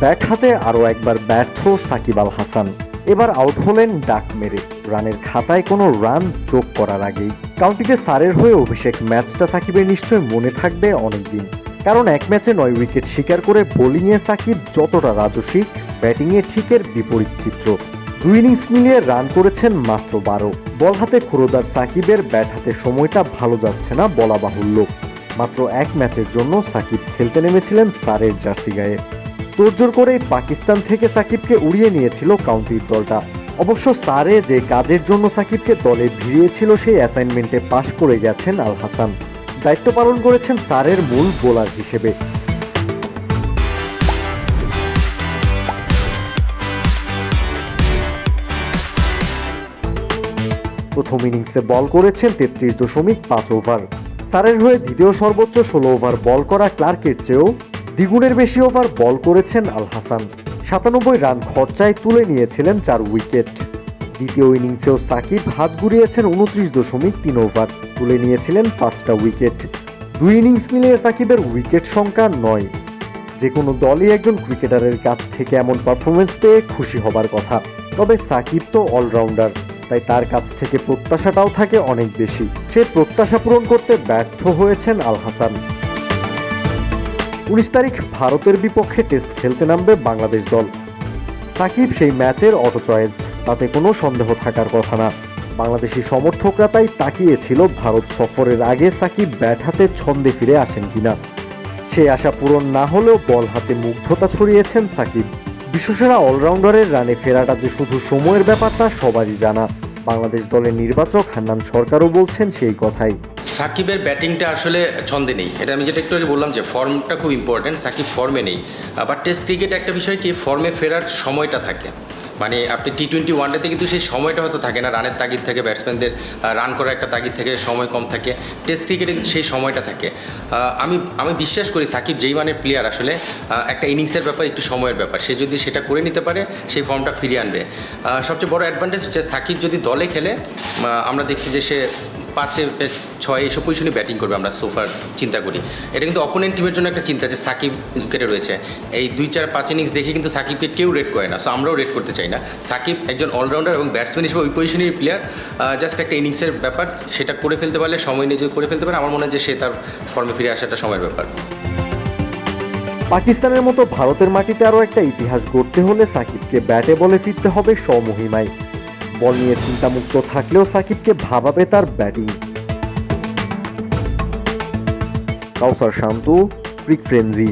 Bat হাতে আরও একবার ব্যর্থ সাকিব আল হাসান। এবার আউট হলেন ডাক মেরে। রানের খাতায় কোনো রান যোগ করার আগেই। কাউন্টিতে সারের হয়ে অভিষেক ম্যাচটা সাকিবের নিশ্চয় মনে থাকবে অনেকদিন। কারণ এক ম্যাচে নয় উইকেট শিকার করে বোলিংয়ে সাকিব যতটা রাজস্বিক, ব্যাটিংয়ে ঠিকের বিপরীত চিত্র। দুই ইনিংস মিলিয়ে রান করেছেন মাত্র বারো। বল হাতে খুরোদার সাকিবের ব্যাট হাতে সময়টা ভালো যাচ্ছে না বলা বাহুল্য মাত্র এক ম্যাচের জন্য সাকিব খেলতে নেমেছিলেন সারের জার্সি গায়ে। তোড়জোড় করেই পাকিস্তান থেকে সাকিবকে উড়িয়ে নিয়েছিল কাউন্টির দলটা। অবশ্য সারে যে কাজের জন্য সাকিবকে দলে ভিড়িয়েছিল সেই অ্যাসাইনমেন্টে পাশ করে গেছেন আল হাসান। দায়িত্ব পালন করেছেন সারের মূল বোলার হিসেবে। প্রথম ইনিংসে বল করেছেন তেত্রিশ দশমিক পাঁচ ওভার। সারের হয়ে দ্বিতীয় সর্বোচ্চ ষোলো ওভার বল করা ক্লার্কের চেয়েও দ্বিগুণের বেশি ওভার বল করেছেন আল হাসান। সাতানব্বই রান খরচায় তুলে নিয়েছিলেন চার উইকেট। দ্বিতীয় ইনিংসেও সাকিব হাত ঘুরিয়েছেন উনত্রিশ দশমিক তিন ওভার, তুলে নিয়েছিলেন পাঁচটা উইকেট। দুই ইনিংস মিলিয়ে সাকিবের উইকেট সংখ্যা নয়। যে কোনো দলই একজন ক্রিকেটারের কাছ থেকে এমন পারফরমেন্স পেয়ে খুশি হবার কথা। তবে সাকিব তো অলরাউন্ডার, তাই তার কাছ থেকে প্রত্যাশাটাও থাকে অনেক বেশি। সে প্রত্যাশা পূরণ করতে ব্যর্থ হয়েছেন আল হাসান। উনিশ তারিখ ভারতের বিপক্ষে টেস্ট খেলতে নামবে বাংলাদেশ দল। সাকিব সেই ম্যাচের অটো চয়েস, তাতে কোনো সন্দেহ থাকার কথা না। বাংলাদেশি সমর্থকরা তাই তাকিয়েছিল ভারত সফরের আগে সাকিব ব্যাট হাতে ছন্দে ফিরে আসেন কিনা। সেই আশা পূরণ না হলেও বল হাতে মুগ্ধতা ছড়িয়েছেন সাকিব। বিশ্বসেরা অলরাউন্ডারের রানে ফেরাটা যে শুধু সময়ের ব্যাপারটা সবারই জানা। বাংলাদেশ দলের নির্বাচক হান্নান সরকারও বলছেন সেই কথাই। সাকিবের ব্যাটিংটা আসলে ছন্দে নেই। এটা আমি যেটা একটু আগে বললাম যে ফর্মটা খুব ইম্পর্ট্যান্ট সাকিব ফর্মে নেই। আবার টেস্ট ক্রিকেট একটা বিষয় কি ফর্মে ফেরার সময়টা থাকে। মানে আপনি টি টোয়েন্টি ওয়ানডেতে কিন্তু সেই সময়টা হয়তো থাকে না, রানের তাগিদ থাকে ব্যাটসম্যানদের রান করার একটা তাগিদ থাকে, সময় কম থাকে টেস্ট ক্রিকেটে কিন্তু সেই সময়টা থাকে। আমি আমি বিশ্বাস করি সাকিব যেই মানের প্লেয়ার আসলে একটা ইনিংসের ব্যাপার, একটু সময়ের ব্যাপার। সে যদি সেটা করে নিতে পারে, সেই ফর্মটা ফিরিয়ে আনবে। সবচেয়ে বড় অ্যাডভান্টেজ হচ্ছে সাকিব যদি দলে খেলে আমরা দেখছি যে সে পাঁচে ছয় এইসব পজিশনে ব্যাটিং করবে আমরা সোফার চিন্তা করি। এটা কিন্তু অপোনেন্ট টিমের জন্য একটা চিন্তা যে সাকিব উইকেটে রয়েছে। এই দুই চার পাঁচ ইনিংস দেখে কিন্তু সাকিবকে কেউ রেড করে না সো আমরাও রেড করতে চাই না। সাকিব একজন অলরাউন্ডার এবং ব্যাটসম্যান হিসেবে ওই পজিশনের প্লেয়ার জাস্ট একটা ইনিংসের ব্যাপার, সেটা করে ফেলতে পারলে, সময় নিয়ে যদি করে ফেলতে পারে, আমার মনে হয় যে সে তার ফর্মে ফিরে আসাটা সময়ের ব্যাপার। পাকিস্তানের মতো ভারতের মাটিতে আরও একটা ইতিহাস গড়তে হলে সাকিবকে ব্যাটে বলে ফিরতে হবে স্বমহিমায়। বল নিয়ে চিন্তামুক্ত থাকলেও সাকিবকে ভাবাবে তার batting. Kawsar Shanto cric frenzy